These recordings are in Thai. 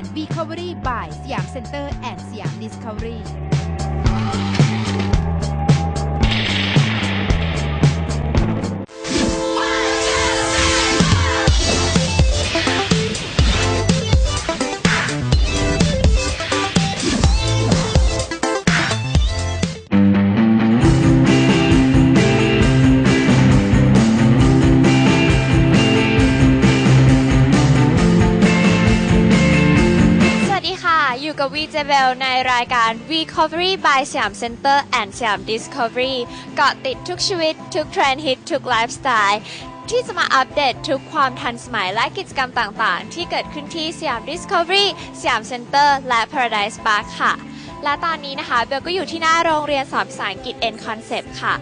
and Recovery by สยามเซ็นเตอร์แอนด์สยาม Discovery ส วีเจเบลในรายการ Recovery by สยามเซ็นเตอร์ and สยาม Discovery เกาะติดทุกชีวิต ทุกเทรนด์ฮิต ทุกไลฟ์สไตล์ ที่จะมาอัปเดตทุกความทันสมัยและกิจกรรมต่างๆ ที่เกิดขึ้นที่สยาม Discovery สยามเซ็นเตอร์และ Paradise Park ค่ะ และตอนนี้นะคะเบลก็อยู่ที่หน้าโรงเรียนสอนภาษาอังกฤษ N Concept ค่ะ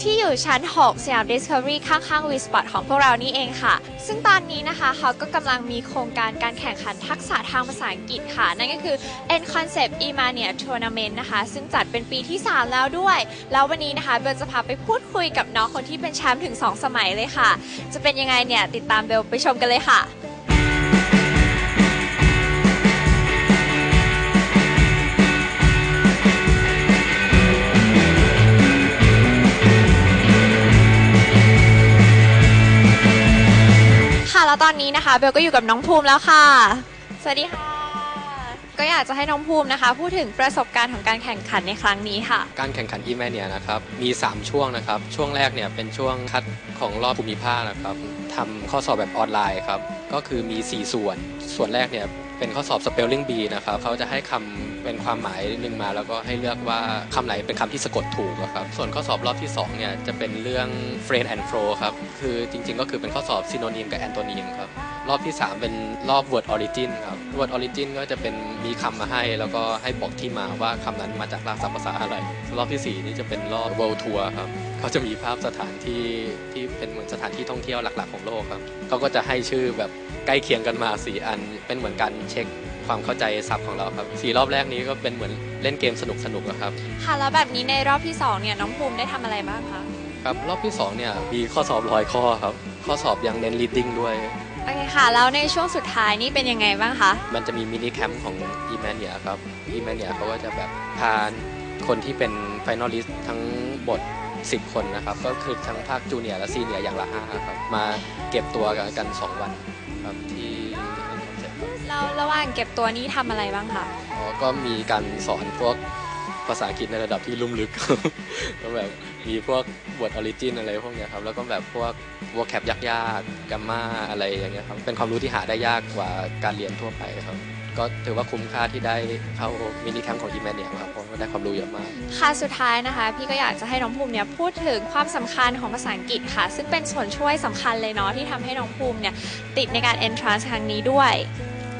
ที่อยู่ชั้น 6 สยาม Discovery ข้างๆ V Spot ของพวกเรานี่เองค่ะ ซึ่งตอนนี้นะคะเขาก็กำลังมีโครงการการแข่งขันทักษะทางภาษาอังกฤษค่ะ นั่นก็คือ N Concept Emania Tournament นะคะ ซึ่งจัดเป็นปีที่ 3 แล้วด้วย แล้ววันนี้นะคะเบลจะพาไปพูดคุยกับน้องคนที่เป็นแชมป์ถึง 2 สมัยเลยค่ะ จะเป็นยังไงเนี่ยติดตามเบลไปชมกันเลยค่ะ ตอนนี้นะคะเบลก็อยู่กับน้องภูมิแล้วค่ะ สวัสดีค่ะ ก็อยากจะให้น้องภูมินะคะ พูดถึงประสบการณ์ของการแข่งขันในครั้งนี้ค่ะ การแข่งขันอีแมเนี่ยนะครับ มี 3 ช่วงนะครับ ช่วงแรกเนี่ยเป็นช่วงคัดของรอบภูมิภาคนะครับทำข้อสอบแบบออนไลน์ครับ ก็คือมี 4 ส่วน ส่วนแรกเนี่ย เป็นข้อสอบ spelling bee นะครับเขาจะให้คำเป็นความหมายหนึ่งมา แล้วก็ให้เลือกว่าคำไหนเป็นคำที่สะกดถูกครับส่วนข้อสอบรอบที่2เนี่ยจะเป็นเรื่อง friend and flow ครับคือจริง ๆ ก็คือเป็นข้อสอบ synonym กับ antonym ครับรอบที่ 3 เป็นรอบ word origin ครับ word origin ก็จะเป็นมีคำมาให้ แล้วก็ให้บอกที่มาว่าคำนั้นมาจากรากศัพท์ภาษาอะไร รอบทีสี่4 นี่จะเป็นรอบ world tour ครับ เขาจะมีภาพสถานที่ที่เป็นเหมือนสถานที่ท่องเที่ยวหลัก ๆ ของโลกครับเขาก็จะให้ชื่อแบบใกล้เคียงกันมา4อัน เป็นเหมือนการเช็คความเข้าใจศัพท์ของเราครับสี่รอบแรกนี้ก็เป็นเหมือนเล่นเกมสนุกๆอะครับ ค่ะแล้วแบบนี้ในรอบที่สองเนี่ยน้องภูมิได้ทำอะไรบ้างคะ ครับรอบที่2เนี่ยมีข้อสอบร้อยข้อครับ ข้อสอบยังเน้น reading ด้วย โอเคค่ะ แล้วในช่วงสุดท้ายนี่เป็นยังไงบ้างคะ มันจะมีมินิแคมป์ของ e m a n i a ครับ e m a n i a เขาก็จะแบบพาคนที่เป็น finalist ทั้งบท 10 คนนะครับ ก็คือทั้งภาคจูเนียร์และซีเนียร์อย่างละ5ครับ มาเก็บตัวกันกัน 2 วันครับที่ Concept ครับแล้วระหว่างเก็บตัวนี้ทำอะไรบ้างคะอ๋อก็มีการสอนพวกภาษาอังกฤษในระดับที่ลุ่มลึกก็แบบมีพวกบทออริจินอะไรพวกเนี้ยครับ แล้วก็แบบพวกวอแคปยากๆกัมมาอะไรอย่างเงี้ยครับ เป็นความรู้ที่หาได้ยากกว่าการเรียนทั่วไปครับ ก็ถือว่าคุ้มค่าที่ได้เข้ามินิแคมป์ของอีแมนเนี่ยครับเพราะว่าได้ความรู้เยอะมาก ค่ะสุดท้ายนะคะ พี่ก็อยากจะให้น้องภูมิเนี่ยพูดถึงความสำคัญของภาษาอังกฤษค่ะ ซึ่งเป็นส่วนช่วยสำคัญเลยเนาะที่ทำให้น้องภูมิเนี่ยติดในการ entrance ครั้งนี้ด้วย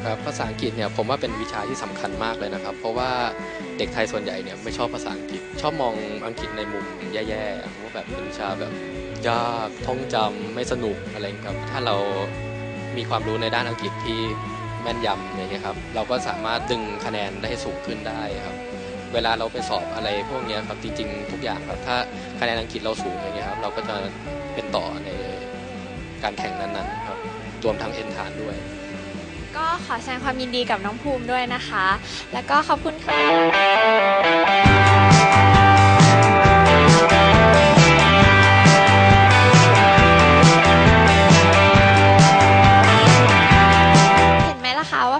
ครับภาษาอังกฤษเนี่ยผมว่าเป็นวิชาที่สำคัญมากเลยนะครับ เพราะว่าเด็กไทยส่วนใหญ่เนี่ยไม่ชอบภาษาอังกฤษ ชอบมองอังกฤษในมุมแย่ๆว่าแบบเป็นวิชาแบบยากท่องจำไม่สนุกอะไรอย่างเงี้ยครับถ้าเรามีความรู้ในด้านอังกฤษที่ แม่นยำอย่างเงี้ยครับ เราก็สามารถดึงคะแนนได้สูงขึ้นได้ครับ เวลาเราไปสอบอะไรพวกเนี้ยครับจริงๆทุกอย่างครับถ้าคะแนนอังกฤษเราสูงอย่างเงี้ยครับเราก็จะเป็นต่อในการแข่งนั้นๆครับรวมทั้งเอ็นทานด้วย ก็ขอแสดงความยินดีกับน้องภูมิด้วยนะคะ แล้วก็ขอบคุณค่ะ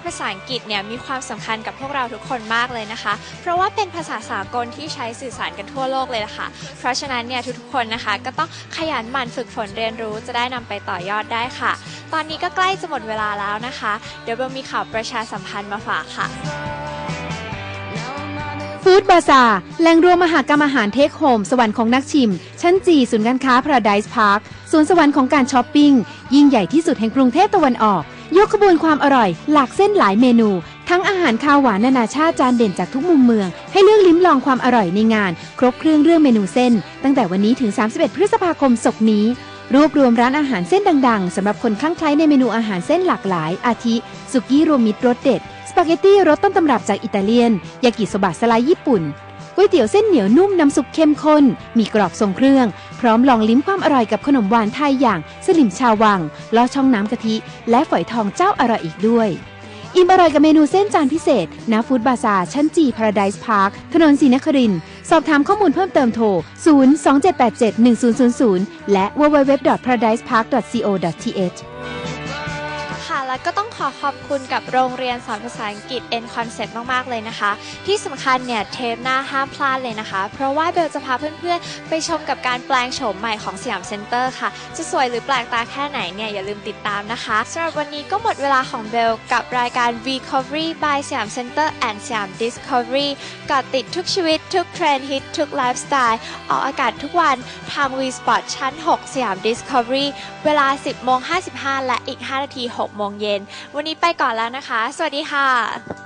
ภาษาอังกฤษเนี่ยมีความสำคัญกับพวกเราทุกคนมากเลยนะคะ เพราะว่าเป็นภาษาสากลที่ใช้สื่อสารกันทั่วโลกเลยล่ะค่ะ เพราะฉะนั้นเนี่ยทุกๆคนนะคะก็ต้องขยันหมั่นฝึกฝนเรียนรู้จะได้นำไปต่อยอดได้ค่ะ ตอนนี้ก็ใกล้จะหมดเวลาแล้วนะคะ เดี๋ยวเบลมีข่าวประชาสัมพันธ์มาฝากค่ะฟู้ดบาซาแหล่งรวมมหากรรมอาหารเทคโฮม สวรรค์ของนักชิม ชั้นจีศูนย์การค้า Paradise Park สวนสวรรค์ของการช้อปปิ้ง ยิ่งใหญ่ที่สุดแห่งกรุงเทพตะวันออก ยกขบวนความอร่อย หลากเส้นหลายเมนู ทั้งอาหารคาวหวานนานาชาติจานเด่นจากทุกมุมเมือง ให้เลือกลิ้มลองความอร่อยในงาน ครบเครื่องเรื่องเมนูเส้น ตั้งแต่วันนี้ถึง 31 พฤษภาคมศกนี้ รวบรวมร้านอาหารเส้นดัง ๆสำหรับคนคลั่งไคล้ในเมนูอาหารเส้นหลากหลาย อาทิ สุกี้รวมมิตรรสเด็ด สปาเกตตี้รสต้นตำรับจากอิตาเลียน ยากิโซบะสไลด์ญี่ปุ่นก๋วยเตี๋ยวเส้นเหนียวนุ่มน้ำซุปเข้มข้น มีกรอบทรงเครื่อง พร้อมลองลิ้มความอร่อยกับขนมหวานไทยอย่างสลิมชาววังลอช่องน้ำกะทิ และฝอยทองเจ้าอร่อยอีกด้วย อิ่มอร่อยกับเมนูเส้นจานพิเศษณฟู้ดบาซาชั้นจีพาราไดซ์พาร์คถนนศรีนครินสอบถามข้อมูลเพิ่มเติมโทร 027871000 และ www.paradisepark.co.th ค่ะแล้วก็ต้อง อขอบคุณกับโรงเรียนสอนภาษาอังกฤษ N Concept มาก ๆ เลยนะคะ ที่สำคัญเนี่ยเทปหน้าห้ามพลาดเลยนะคะ เพราะว่าเบลจะพาเพื่อน ๆ ไปชมกับการแปลงโฉมใหม่ของสยามเซ็นเตอร์ค่ะ จะสวยหรือแปลกตาแค่ไหนเนี่ยอย่าลืมติดตามนะคะสำหรับวันนี้ก็หมดเวลาของเบลกับรายการ Recovery by สยามเซ็นเตอร์ and สยาม Discovery เกาะติดทุกชีวิตทุกเทรนด์ฮิตทุกไลฟ์สไตล์ออกอากาศทุกวันทาง V Spot ชั้น 6 สยาม Discovery เวลา 10โมง55 และอีก 5 นาที 6 โมงเย็นวันนี้ไปก่อนแล้วนะคะ สวัสดีค่ะ